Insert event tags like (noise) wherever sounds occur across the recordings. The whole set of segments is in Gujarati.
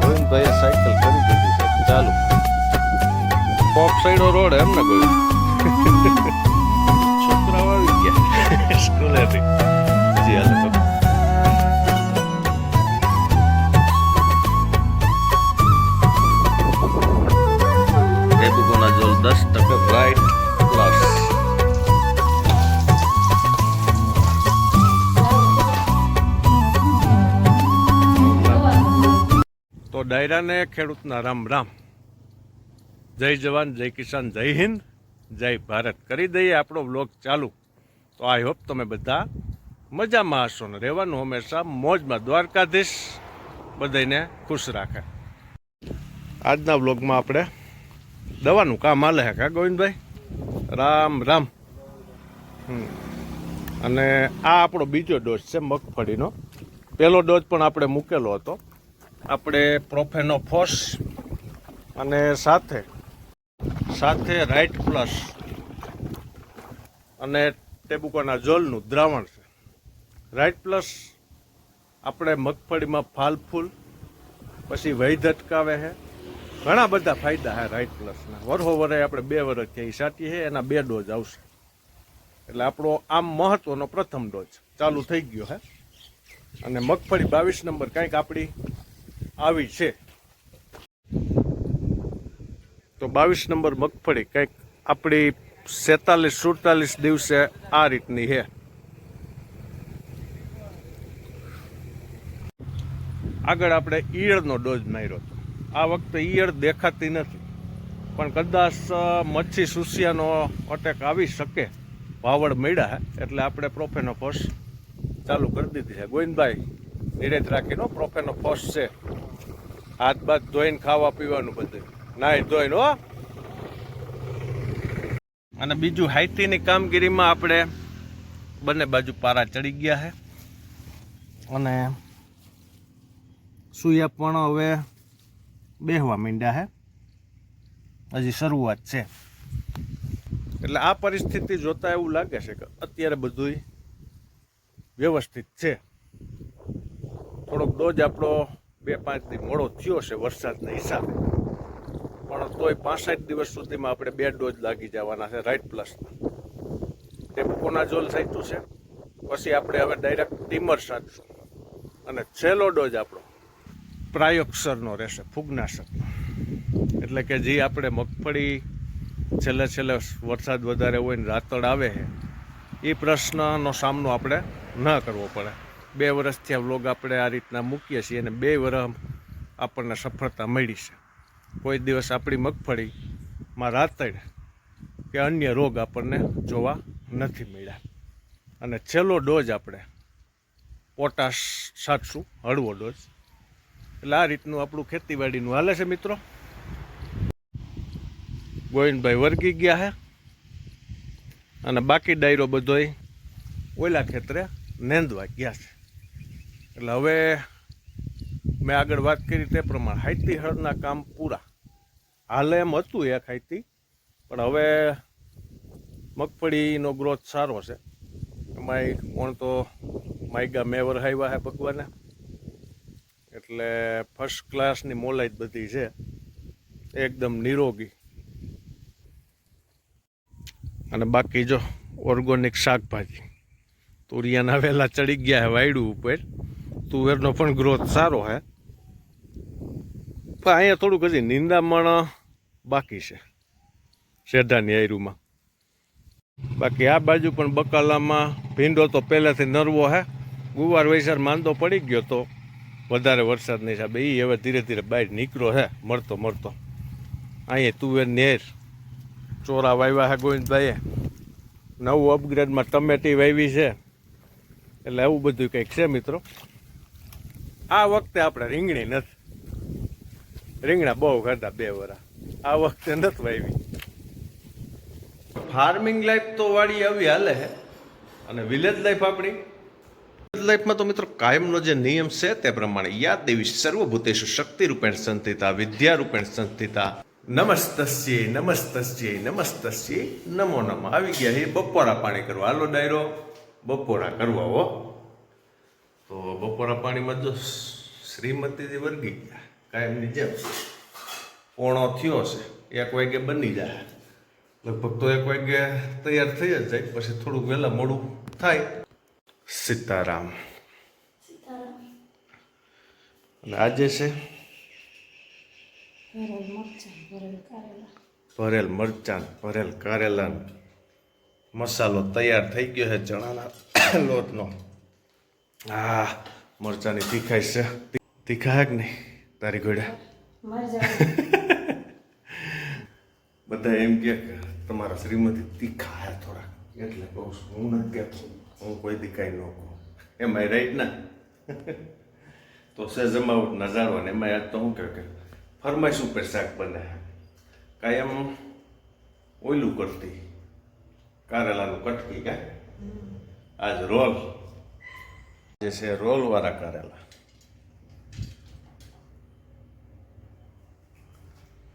ગોવિંદભાઈએ સાયકલ કરી દીધી છે. ચાલુ. પોપ સાઈડો રોડ એમ ને કોઈ? (laughs) (laughs) છોકરાઓ આવી ગયા. (laughs) સ્કૂલેથી. જી હાલે તો ડાયરાને ખેડૂતના રામ રામ. જય જવાન, જય કિસાન, જય હિન્દ, જય ભારત. કરી દઈએ આપણો બ્લોગ ચાલુ. તો આઈ હોપ તમે બધા મજામાં હશો ને રહેવાનું હંમેશા મોજમાં દ્વારકાધીશ. બધાને ખુશ રાખે. આજના બ્લોગમાં આપણે દવાનું કામ હાલે હે કા ગોવિંદભાઈ? રામ રામ. અને આ આપણો બીજો ડોઝ છે મગફળીનો. પહેલો ડોઝ પણ આપણે મૂકેલો હતો. આપણે પ્રોફેનો ફોસ અને સાથે સાથે રાઇટ પ્લસ અને ટેબુકોના જોલનું દ્રાવણ છે. રાઇટ પ્લસ આપણે મગફળીમાં ફાલ ફૂલ, પછી વહી ધટકાવે છે. ઘણા બધા ફાયદા છે રાઇટ પ્લસના. વરહો વરે આપણે બે વર્ષ ત્યાં સાટી છે, એના બે ડોઝ આવશે. એટલે આપણો આમ મહત્વનો પ્રથમ ડોઝ ચાલુ થઈ ગયો હે અને મગફળી બાવીસ નંબર કંઈક આપણી આવી છે. તો બાવીસ નંબર મગફળી કંઈક આપણી સેતાલીસ, સુડતાલીસ દિવસે આ રીતની છે. આગળ આપણે ઈયળનો ડોઝ માર્યો હતો. આ વખતે ઈયળ દેખાતી નથી. પણ કદાચ મચ્છી સુસિયાનો અટેક આવી શકે. વાવડ મળ્યા એટલે આપણે પ્રોફેનો ફોસ ચાલુ કરી દીધી છે. ગોવિંદભાઈ નિરેત રાખીનો પ્રોફેનો ફોસ છે. હાથ બાથ ધોઈને ખાવા પીવાનું બધું. નાય ધોઈને, હો. અને બીજું હાઈતીની કામગીરીમાં આપણે બંને બાજુ પારા ચડી ગયા છે અને સુયા પણ હવે બેહવા માંડ્યા છે હજી શરૂઆત છે. એટલે આ પરિસ્થિતિ જોતા એવું લાગે છે કે અત્યારે બધું વ્યવસ્થિત છે. થોડોક ડોજ આપણો બે પાંચ દી મોડો થયો છે વરસાદના હિસાબે. પણ તોય પાંસઠ દિવસ સુધીમાં આપણે બે ડોઝ લાગી જવાના છે રાઇટ પ્લસ. ટેપકોનાઝોલ સાચું છે. પછી આપણે હવે ડાયરેક્ટ ટીમર સાધશું. અને છેલ્લો ડોઝ આપણો પ્રાયોક્ષરનો રહેશે ફૂગનાશકનો એટલે કે જે આપણે મગફળી છેલ્લે છેલ્લે વરસાદ વધારે હોય ને રાતડ આવે એ પ્રશ્નનો સામનો આપણે ન કરવો પડે. બે વર્ષથી આ વ્લોગ આપણે આ રીતના મૂકીએ છીએ અને બે વર્ષ આપણને સફળતા મળી છે. કોઈ દિવસ આપણી મગફળીમાં રાતડ કે અન્ય રોગ આપણને જોવા નથી મળ્યા. અને છેલ્લો ડોઝ આપણે પોટાશ સાતશું હળવો ડોઝ. એટલે આ રીતનું આપણું ખેતીવાડીનું હાલે છે મિત્રો. ગોવિંદભાઈ વર્ગી ગયા છે અને બાકી ડાયરો બધોય ઓલા ખેતરે નેંદવા ગયા છે. એટલે હવે મેં આગળ વાત કરી તે પ્રમાણે હાઈતી હળના કામ પૂરા. હાલે એમ હતું એક હાઈતી, પણ હવે મગફળીનો ગ્રોથ સારો છે. એમાં કોણ તો માયગા મેવર હાઈવા હે ભગવાને. એટલે ફર્સ્ટ ક્લાસની મોલાઈ બધી છે. એકદમ નિરોગી. અને બાકી જો ઓર્ગોનિક શાકભાજી. તુરિયાના વેલા ચડી ગયા હે વાયડું ઉપર. તુવેરનો પણ ગ્રોથ સારો હે. પણ અહીંયા થોડુંક હજી નિંદામણ બાકી છે શેઢાની આયરુમાં. બાકી આ બાજુ પણ બકાલામાં ભીંડો તો પહેલાંથી નરવો હે. ગુવાર વૈસાર માંદો પડી ગયો તો વધારે વરસાદની હિસાબે એ હવે ધીરે ધીરે બહાર નીકળ્યો હે, મળતો મળતો. અહીંયા તુવેર નેર ચોરા વાવ્યા હે ગોવિંદભાઈએ. નવું અપગ્રેડમાં ટમેટી વાવી છે. એટલે એવું બધું કંઈક છે મિત્રો. આ વખતે આપણે રીંગણી નથી. રીંગણા બહુ કરતા બે વરા. આ વખતે નથી વાવી ફાર્મિંગ લાઈફ તો વાળી આવી હાલે હે. અને વિલેજ લાઈફ આપણી? વિલેજ લાઈફમાં તો મિત્રો કાયમનો જે નિયમ છે તે પ્રમાણે યાદ દેવી સર્વભૂતેશુ શક્તિ રૂપેણ સંસ્થિતા વિદ્યા રૂપેણ સંસ્થિતા. નમસ્તસ્ય નમસ્તસ્ય નમસ્તસ્ય. નમો નમ. આવી ગયા હે બપોરા પાણી કરવા. હાલો ડાયરો. બપોરા કરવા હો. તો બપોરા પાણીમાં જો શ્રીમતીજી વર્ગી ગયા, કાયમની જેમ પોણો થયો છે એક વાગે બની જાય. લગભગ તો એક વાગે તૈયાર થઈ જ જાય, પછી થોડુંક વહેલા મોડું થાય. સીતારામ. અને આજે છે? ભરેલ મરચાં, ભરેલ કારેલા મસાલો તૈયાર થઈ ગયો છે ચણાના લોટનો. આ મરચાંની તીખાઈ છે. તીખા કે નહીં? તારી ઘોડા. બધા એમ કે તમારા શ્રીમતી તીખા હે થોડા એટલે છું હું નથી કહેતો. હું કોઈ દીખાઈ ન કહું. એમાંય રાઈટ ના તો છે જમાવટ નજારો ને એમાં યાદ તો હું કહે કે ફરમાઈશ ઉપર શાક બને કાંઈ એમ ઓયલું કરતી. કારેલાનું કટકી કાંઈ આજ રોલ. જે છે રોલ વાળા કરેલા.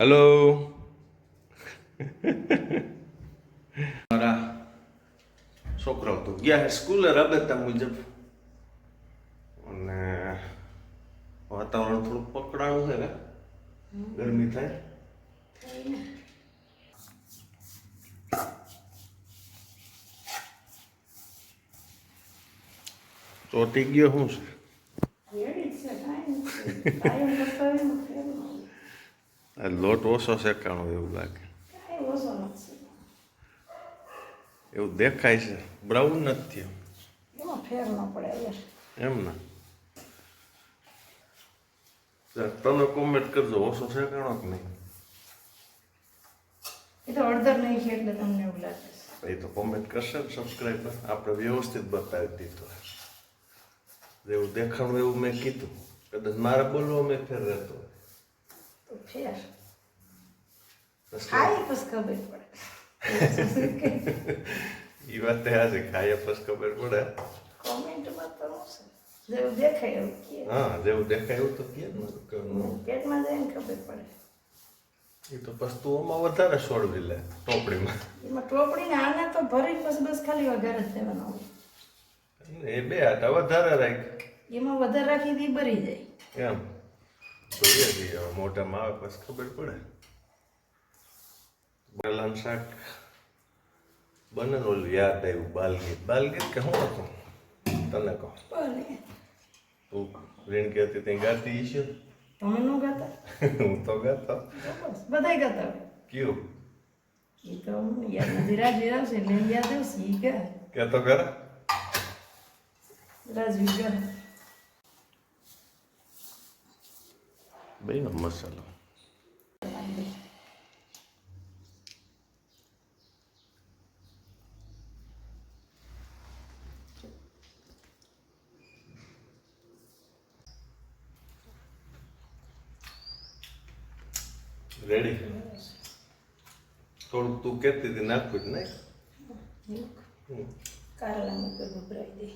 હેલો? મારા છોકરાઓ તો ગયા હે સ્કૂલે, રાબેતા મુજબ. અને વાતાવરણ થોડું પકડાયું છે ને? ગરમી થાય? ચોટી ગયો શું છે. લોટ ઓછો શેકાણો એવું લાગે. એવું દેખાય છે. બ્રાઉન નથી એમ ના તને તમે કોમેન્ટ કરજો ઓછો શેકાણો કે નહીં? એ તો અડધર નહીં છે એટલે તમને એવું લાગે એ તો કોમેન્ટ કરશે ને સબસ્ક્રાઈબર આપણે વ્યવસ્થિત બતાવી દીધું જેવું દેખાણું એવું મેં કીધું. કદાચ મારે બોલવો મેં ફેર રહેતો ફેર. ખાઈ પછી ખબર પડે. એ વાત તો આજે ખાઈએ પછી ખબર પડે. કોમેન્ટમાં તો જેવું દેખાય એવું કહે. હા જેવું દેખાય એવું તો કે. પેટમાં જઈને ખબર પડે. એ તો વસ્તુઓમાં વધારે છોડવી લે ટોપડીમાં. એમાં ટોપડીને આને તો ભરી બસ બસ ખાલી વઘાર જ દેવાનો હોય. એ બે આટા વધારે રાખ એમાં વધારે રાખી દી ભરી જાય. એમ. જોઈએ છીએ હવે મોઢામાં આવે પછી ખબર પડે. બરેલાનું શાક બને ઓલું યાદ આવ્યું બાલગીત. બાલગીત કે હું હતું? તને કહો. તું રીણ કહેતી ત્યાં ગાતી છે તમે નું ગાતા? (laughs) હું તો ગાતો. બધા બધાય ગાતા કયું? એ તો યાદ નથી રાજવી આવશે ને યાદ આવશે એ કે તો ખરા? રાજવી કરે બેનો મસાલો રેડી થોડુંક તું કહેતી હતી નાખું જ નહીં હમ. કારેલામાં તો ગભરાઈ દે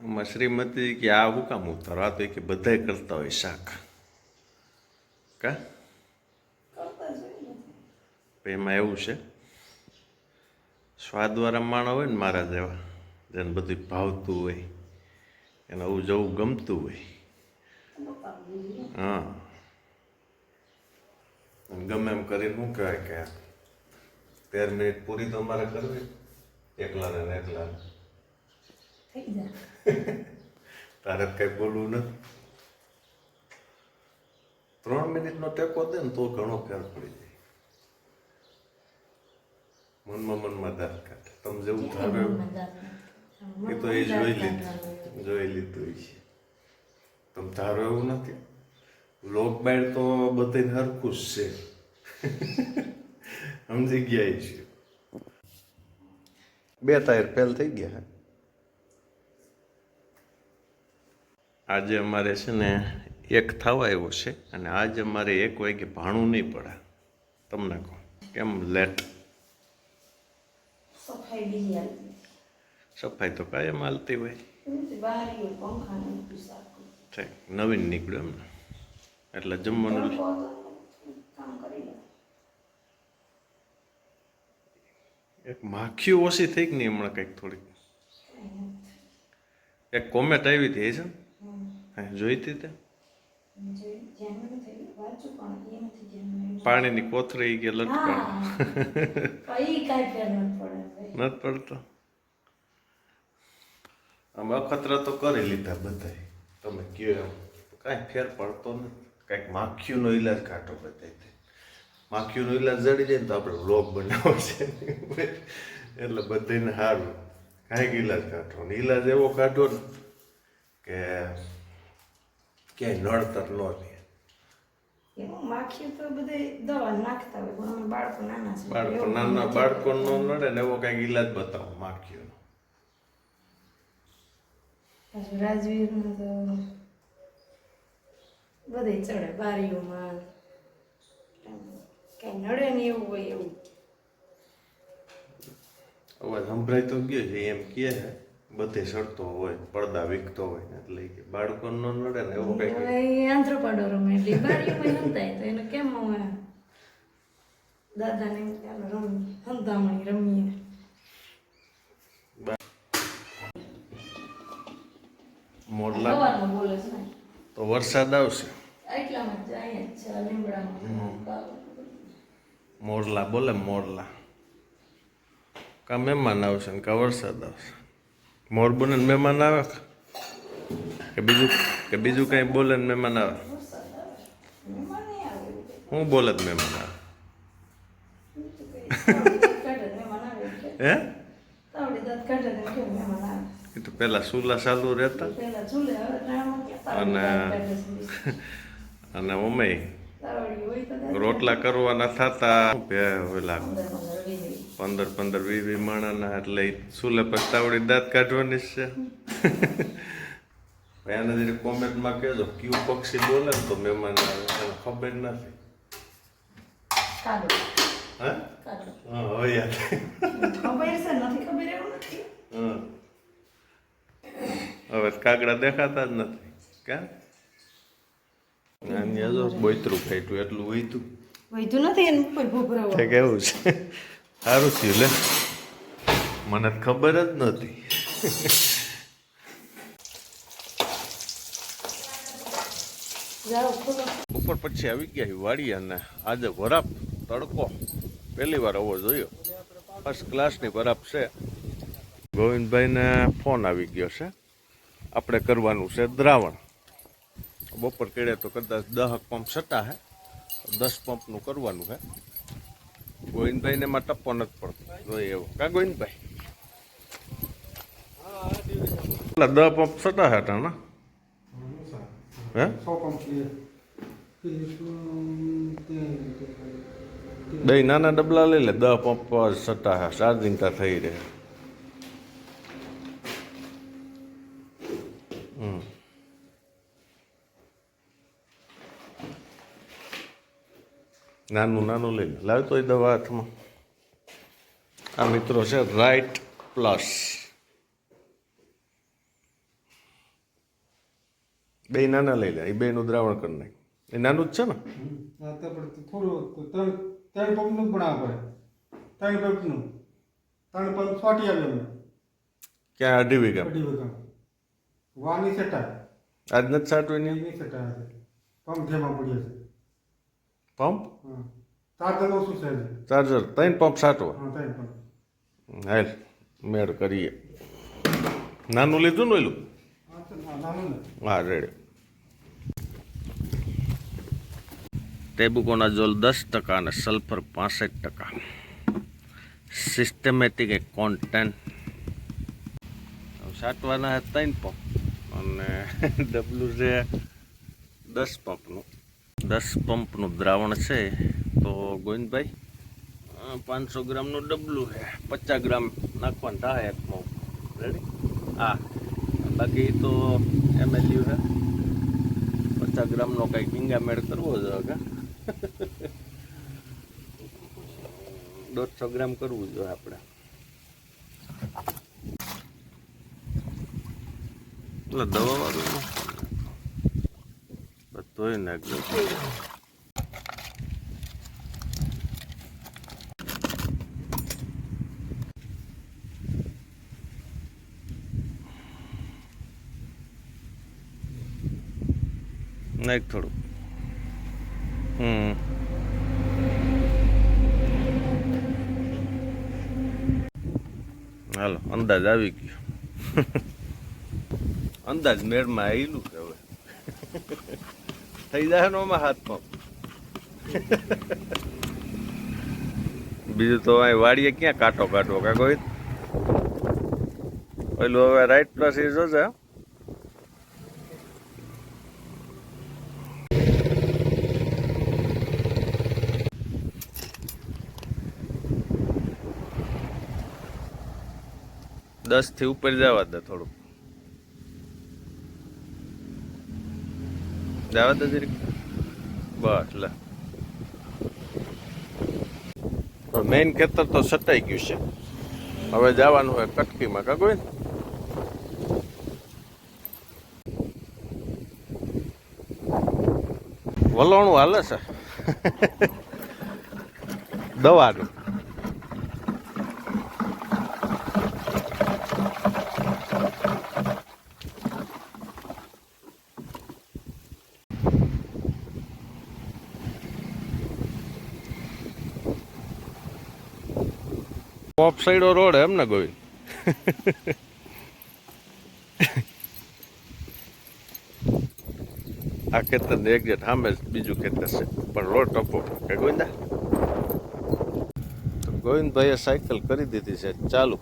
આમાં શ્રીમતી કે આ હું કામ ઉતારો? આ તો કે બધાય કરતા હોય શાક. કા? એમાં એવું છે. સ્વાદવાળા માણસ હોય ને મારા જેવા, જેને બધું ભાવતું હોય, એને આવું જવું ગમતું હોય. હા. ગમે એમ કરીને શું કહેવાય કે, તેર મિનિટ પૂરી તો અમારે કરવી એકલા ને એકલા થઈ જાય તારે કઈ બોલવું નથી ત્રણ મિનિટનો ટેકો દે ને તો ઘણો ફેર પડી જાય મનમાં મનમાં દાંત કાઢે તમે જેવું ધારો એ તો એ જોઈ લીધું જોઈ લીધું છે તમે ધારો એવું નથી લોક બાળ તો બધે હરખું જ છે સમજી ગયા છે બે ટાયર ફેલ થઈ ગયા આજે અમારે છે ને એક થવા આવ્યો છે અને આજે અમારે એક વાગે ભાણું નહીં પડે. તમને કહો કેમ લેટ? સફાઈ તો કાયમ હાલતી હોય. નવીન નીકળ્યો એમને. એટલે જમવાનું એક માખીઓ ઓછી થઈ કે નહીં હમણાં કંઈક થોડીક. એક કોમેન્ટ આવી હતી છે હમ. હા જોઈ તે. પાણીની કોથળી કે લટકણ. નથી પડતો આમ અખતરા તો કરી લીધા બધા તમે કયો એમ? કાંઈ ફેર પડતો નથી. કાંઈક માખીઓનો ઈલાજ કાઢો બધાય માખીઓનો ઈલાજ જડી જાય ને તો આપણે રોગ બનાવો છે. એટલે બધાને સારું. કાંઈક ઈલાજ કાઢો. ને ઈલાજ એવો કાઢો ને કે ક્યાંય નડતર ન રહે. એમાં માખીઓ તો બધે દવા નાખતા હોય પણ અમે બાળકો નાના છે બાળકો નાના બાળકો નો નડે ને એવો કાંઈક ઈલાજ બતાવો માખીઓનો. પાછું રાજવીરનું તો બધે ચડે બારીઓમાં. કઈ નડે ને એવું હોય એવું. અવાજ સંભળાય તો ગયો છે એમ કહે છે. બધે સડતો હોય પડદા વિકતો હોય એટલે કે બાળકો નો નડે ને એવું કઈ આંધ્રો પાડો રમે એટલે બારીઓમાં હંતાય તો એને કેમ દાદાને રમીએ હંતામણી રમીએ. મોરલા બોલે છે તો વરસાદ આવશે. મોરલા બોલે મોરલા. કા મહેમાન આવશે ને કા વરસાદ આવશે? મોર બોલે મહેમાન આવે કે બીજું કે બીજું કંઈ બોલે ને મહેમાન આવે. હું બોલે જ મહેમાન આવે. હે એ તો પેલા સુલા ચાલુ રહેતા પેલા અને-. અને દાંત રોટલા કરવાના થતા ઓલા પંદર પંદર વીસ વીસ માણાના એટલે સુલે પસ્તાવડી દાંત કાઢવાની છે. એને જરી કોમેન્ટમાં કહેજો કયું પક્ષી બોલે ને તો મહેમાન આવે એને ખબર નથી. હા? હા હવે યાદ. ખબર છે નથી ખબર એવું નથી? હા. હવે કાગડા દેખાતા જ નથી. કેમ? બોયતરું ખાઈટું એટલું વહીતું વહીતું નથી એને ઉપર ભૂભરાવો છે કેવું છે. સારું થયું લે. મને ખબર જ જાઓ ઉપર પછી આવી ગયા વાડી અને આજે વરાપ તડકો. પહેલી વાર આવો જોયો. ફર્સ્ટ ક્લાસની વરાપ છે. ગોવિંદભાઈને ફોન આવી ગયો છે. આપણે કરવાનું છે દ્રાવણ. બપોર કેળે તો કદાચ દહ પંપ સટા હે. દસ પંપનું કરવાનું છે ગોવિંદભાઈને એમાં ટપ્પો નથી પડતો. એવો. કા ગોવિંદભાઈ? એટલે દહ પંપ સટા હતા ને? હે? સો નાના ડબલા લઈ લે. દસ પંપ સટા ચાર્જિંગ તા થઈ રહે. નાનું નાનું લઈને. લાવ્યો તો એ દવા હાથમાં. આ મિત્રો છે રાઈટ પ્લસ બે નાના લઈ લે. એ બેનું દ્રાવણ કરી નાખ. એ નાનું જ છે ને? થોડું ત્રણ પંપનું પણ આવે ત્રણ પંપનું ત્રણ પંપ ફાટી આવે ક્યાં? અઢી વીઘા. અઢી વીઘા. વાની સેટા. આજ નથી સાટવી એની એની સેટા પંપ જેમાં પડ્યો છે પંપ? ચાર્જર ઓછું છે? ચાર્જર ત્રણ પંપ સાટવા હાલ મેળ કરીએ. નાનું લીધું ને એલું હા રેડે. ટેબુકોનાઝોલ દસ ટકા અને સલ્ફર પાસઠ ટકા. સિસ્ટમેટિક એક કોન્ટેન્ટ સાટવાના ત્રણ પંપ. અને (laughs) ડબલું છે દસ પંપનું. દસ પંપનું દ્રાવણ છે, તો ગોવિંદભાઈ પાંચસો ગ્રામનું ડબલું છે, પચાસ ગ્રામ નાખવાનું થાય એક રેડી હા. બાકી તો એમએલયુ છે. પચાસ ગ્રામનો કંઈક મીંગામેળ કરવો જોઈએ કે દોઢસો ગ્રામ કરવું જોઈએ આપણે. એટલે દવા વાળું ધોઈ નાખજો નાખ થોડું. હમ. હાલો અંદાજ આવી ગયો. (laughs) અંદાજ મેળમાં આવેલું થઈ જાય નોમાં હાથ હાથમાં બીજું તો અહીં વાડીએ ક્યાં કાંટો કાઢવો કા કોઈ પેલું હવે રાઈટ પ્લસ એ જોજે દસથી ઉપર જવા દે થોડુંક. જવા દે જરીક બસ લે મેઇન ખેતર તો સટાઈ ગયું છે. હવે જવાનું હોય કટકીમાં કાગોય ને વલણું હાલે છે. (laughs) દવાનું સાઈડો રોડ એમ ને ગોવિંદ? આ ખેતર ને એક્ઝેક્ટ સામે જ બીજું ખેતર છે, પણ રોડ ટપો. કે ગોવિંદા? ગોવિંદભાઈએ સાયકલ કરી દીધી છે, ચાલુ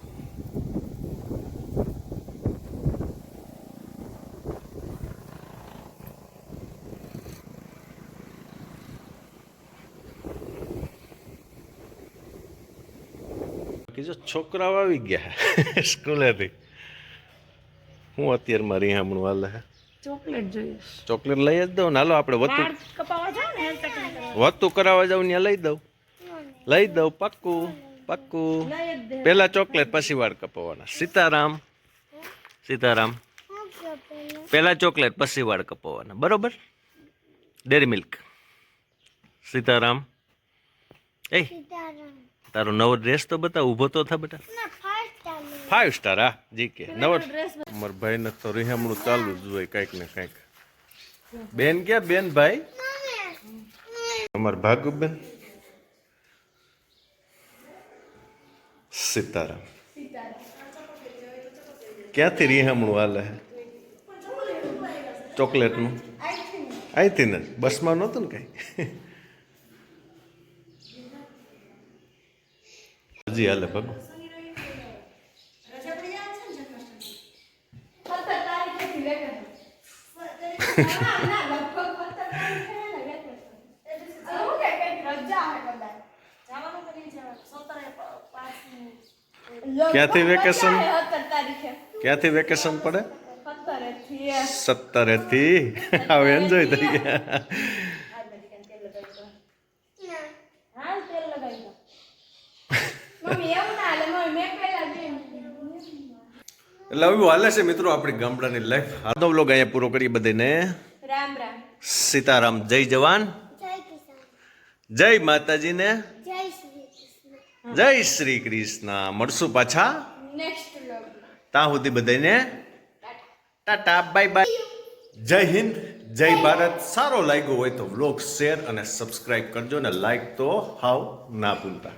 બાકી જો છોકરાઓ આવી ગયા સ્કૂલેથી. હું અત્યારમાં રીહામણું હાલે હે. ચોકલેટ જોઈએ. ચોકલેટ લઈ જ દઉં ને. હાલો આપણે વતું જાવ વતું કરાવવા જાઉં ત્યાં લઈ દઉં. લઈ દઉં પાક્કું પાક્કું. પહેલાં પેલા ચોકલેટ પછી વાળ કપાવવાના. સીતારામ. સીતારામ. પેલા ચોકલેટ પછી વાળ કપાવવાના. બરોબર? Dairy milk Sitaram. એ. તારો નવો ડ્રેસ તો બતાવ ઊભો તો થા બેટા. ફાઈવ સ્ટાર હા? જી. કે નવો અમાર ભાઈ ને તો રિહામણું ચાલુ જ હોય કંઈક ને કંઈક. બેન ક્યાં બેન ભાઈ? અમાર ભાગુબેન. સીતારામ. ક્યાંથી રિહામણું હાલે હે? ચોકલેટનું? અહીંથી ને બસમાં નહોતું ને કઈ? હજી હાલે ભગો. જવાનું કે નહીં જવાનું સત્તરે પ- પાંચની ક્યાંથી વેકેશન ક્યાંથી વેકેશન પડે? સત્તરે થી (laughs) હવે એન્જોય થઈ ગયા હા તેલ લગાવી દો મમ્મી એવું ના હાલે મમ્મી મેં પહેલા જોયું એટલે હવે હાલે છે મિત્રો આપણી ગામડાની લાઈફ આજનો વ્લોગ અહીંયા પૂરો કરીએ બધાને. રામ રામ. સીતારામ જય જવાન. જય માતાજીને. જય શ્રી કૃષ્ણ. મળશું પાછા. ત્યાં સુધી બધાને ટાટા. બાય બાય જય હિન્દ જય ભારત. સારો લાગ્યો હોય તો વ્લોગ શેર અને સબસ્ક્રાઇબ કરજો ને લાઈક તો હાવ ના ભૂલતા.